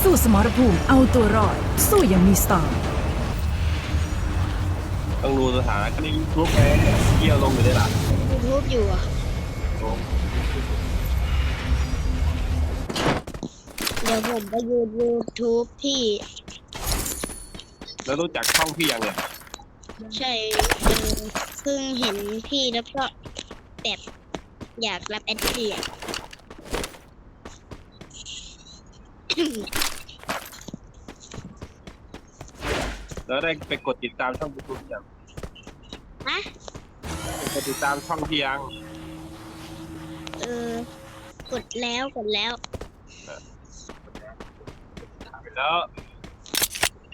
สู้สมรภูมิเอาตัวรอด สู้อย่างมีสไตล์ต้องดูสถานการณ์ในยูทูบไงเกี่ยวลงอยู่ได้หรอยูทูบอยู่อะเดี๋ยวผมไปยูยูทูบพี่ แล้วรู้จักช่องพี่ยังเนี่ยใช่เออเพิ่งเห็นพี่แล้วก็แบบอยากรับแอดพี่อะแล้วได้ไปกดติดตามช่องยูทูบยังฮะ ไปกดติดตามช่องพี่ยังเออกดแล้วกดแล้ว แล้ว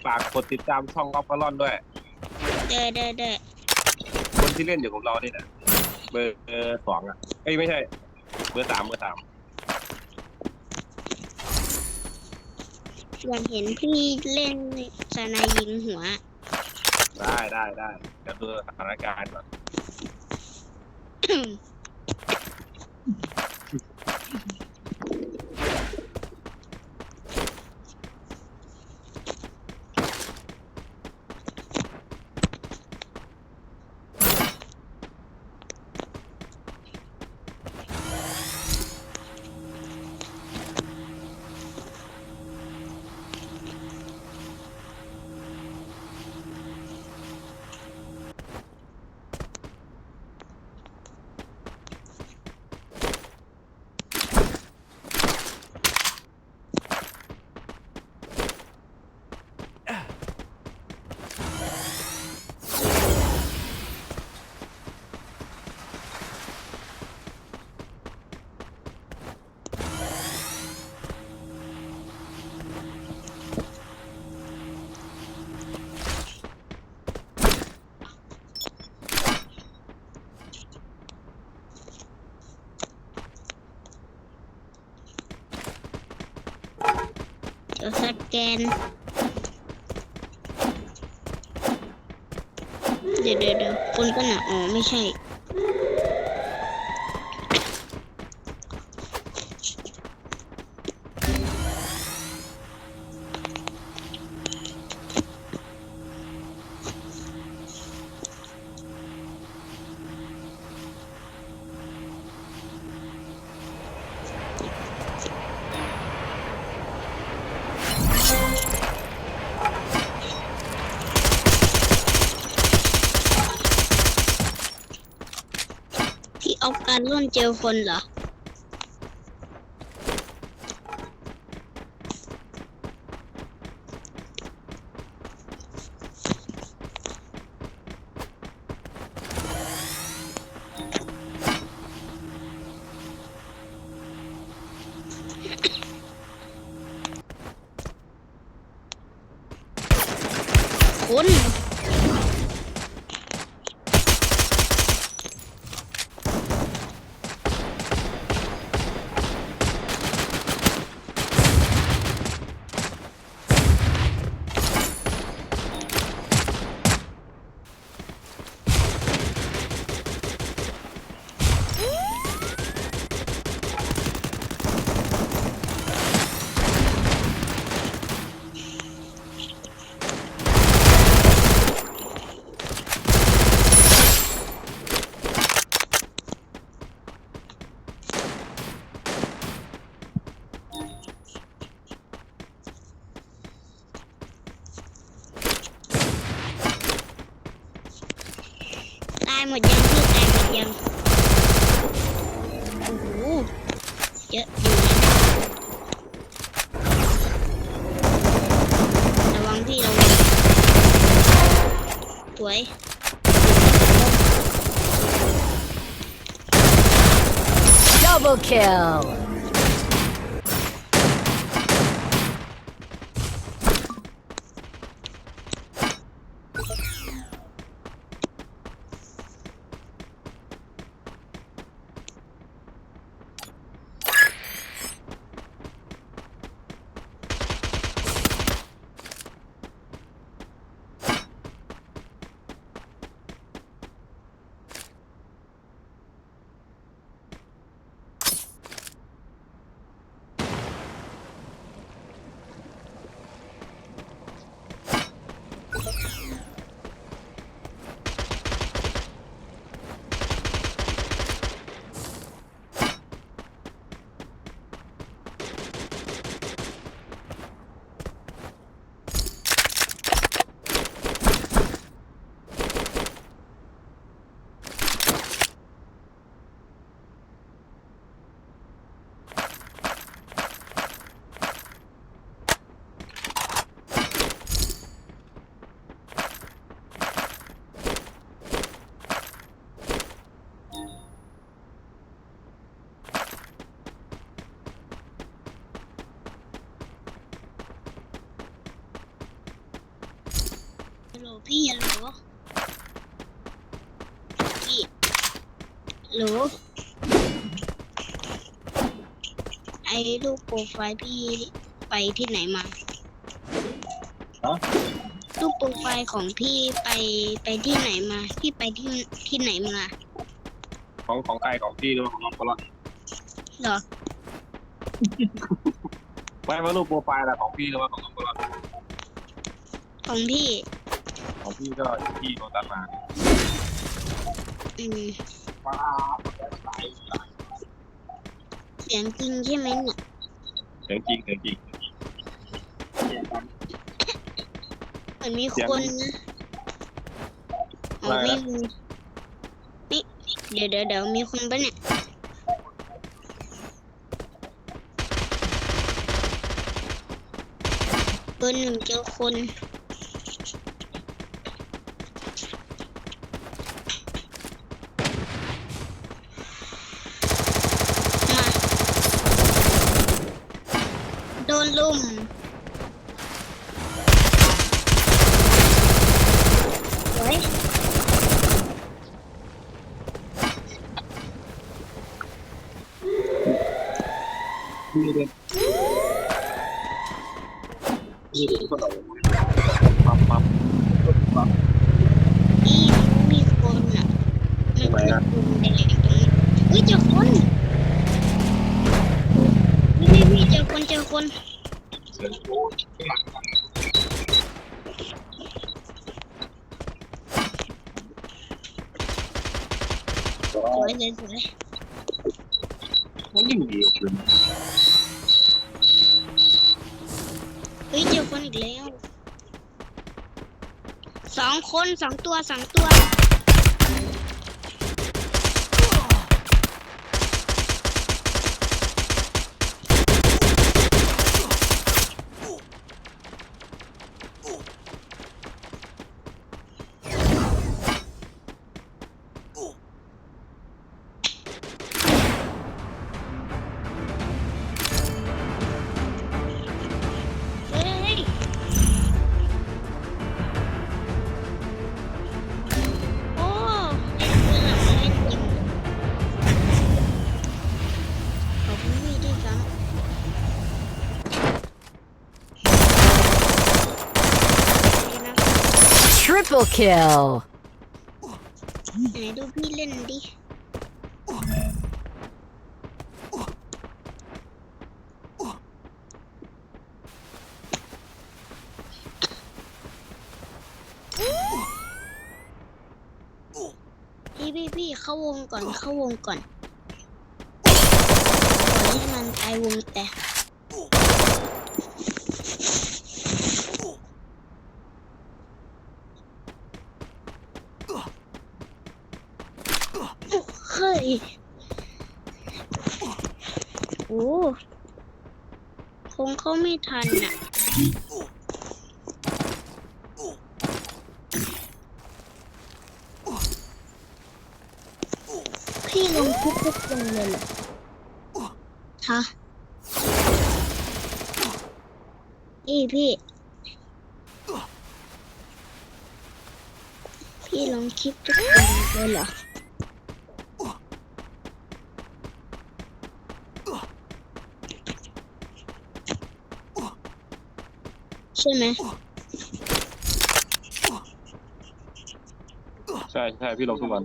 ฝากกดติดตามช่องออฟฟลอนด้วย เด้อเด้อเด้อคนที่เล่นอยู่กับเราเนี่ยนะเบอร์เบอร์สองอะเอ้ยไม่ใช่ เบอร์สามเบอร์สามอยากเห็นพี่เล่นสนายยิงหัว ได้ได้ได้เดี๋ยวดูสถานการณ์ก่อน เดี๋ยวสแกนเดี๋ยวเดี๋ยวเดี๋ยวคนก็หนาอ๋อไม่ใช่ พี่เอา Double kill พี่ฮัลโหลพี่ฮัลโหลไอ้รูปโปรไฟล์พี่ไปที่ไหนมาฮะรูปโปรไฟล์ของพี่ไปไปที่ไหนมา พี่ไปที่ที่ไหนมาของของใครของพี่หรือว่าของน้องก็รอดเหรอไม่ว่ารูปโปรไฟล์อะของพี่หรือว่าของน้องก็รอดของพี่ ของพี่ก็ที่โดนตัดมาอืมว้าเสียงจริงใช่ไหมเนี่ยเสียงจริงเสียงจริงเหมือนมีเสียง คนนะอ๋ออะไรไม่นะมีนี่เดี๋ยวเดี๋ยวเดี๋ยวมีคนปะเนี่ยเบอร์หนึ่งเจอคน มา โดนลุมไว้ นี่เลยนี่เลยก็ต้องปั๊มปั๊มปั๊มอีมีคนอะมันทำไมคืออะคนแดงตรงนี้เฮ้ยเจอคนพี่พี่พี่เจอคนเจอคนเสียงโอ้ยสวยสวยสวยมันยิ่ ฮ้ยเจอคนอีกแล้วสองคนสองตัวสองตัว Triple kill ไหนดูพี่เล่นดิพี่พี่พี่เข้าวงก่อนเข้าวงก่อนปล่อยให้มันตายวงแต่ฮ้ย โอ้คง เข้าไม่ทันอะพี่ลงทุกทุกๆวงเลยเหรอฮะพี่พี่ พี่ลงคลิปทุกคนเลยเหรอ ใช่ไหมใช่ใช่พี่ลงทุกวัน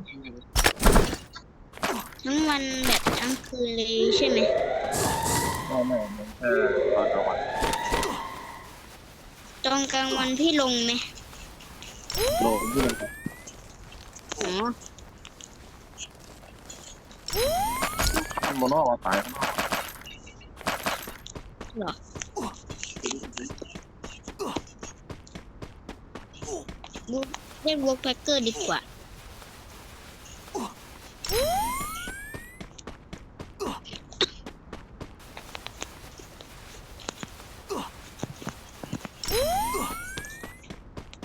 ทั้งวันแบบทั้งคืนเลยใช่ไหมไม่ไม่มันแค่ตอนกลางวันตอนกลางวันพี่ลงไหมลงที่มันอ๋อทำโมโนว่าตายเหรอ เล่นวอลแพ็กเกอร์ดีกว่า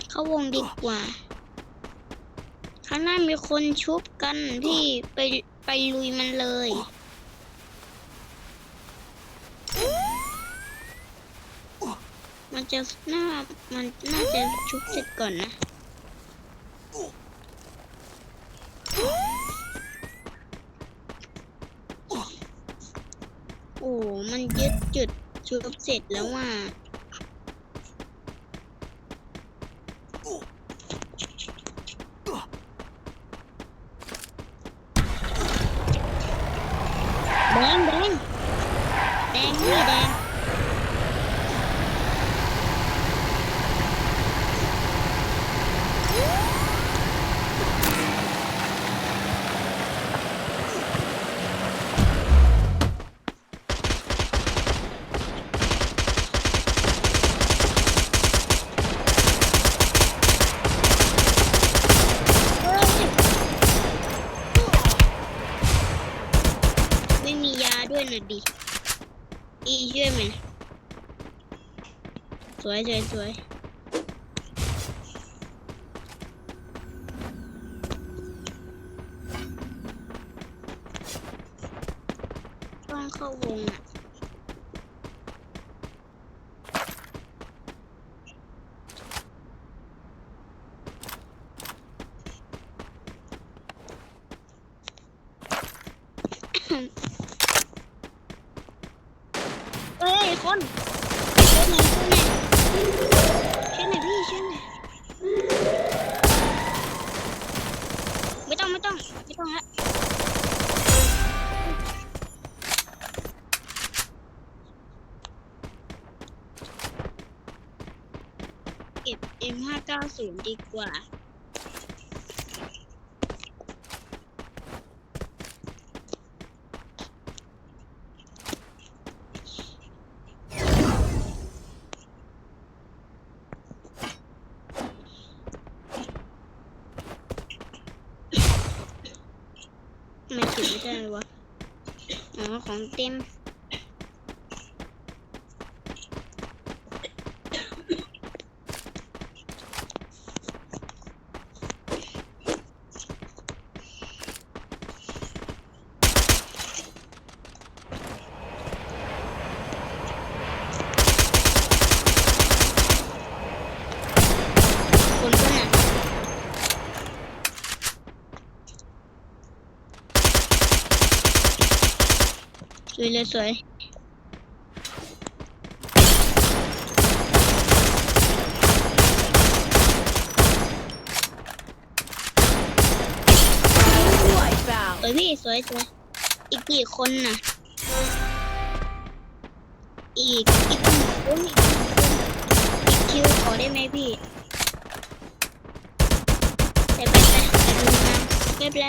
เข้าวงดีกว่า ข้างหน้ามีคนชุบกันพี่ไปไปลุยมันเลยมันจะน่ามันน่าจะชุบเสร็จก่อนนะ โอ้ มันยึดจุดชุบเสร็จแล้วอะ สวยสวยสวยต้องเข้าวงอะเอ้ย คนช่วยหน่อยช่วยหน่อยช่วยหน่อยพี่ช่วยหน่อยไม่ต้องไม่ต้องไม่ต้องละเก็บ M590 ดีกว่า ไมเก็บไม่ได้วะ อ๋อ ของเต็ม สวยเลยสวยสวยพี่สวยสวยอีกกี่คนน่ะ อีกอีกหนึ่งคนอีกหนึ่งคนอีกคิวขอได้ไหมพี่ไปไปไปไปดูนเก็บเล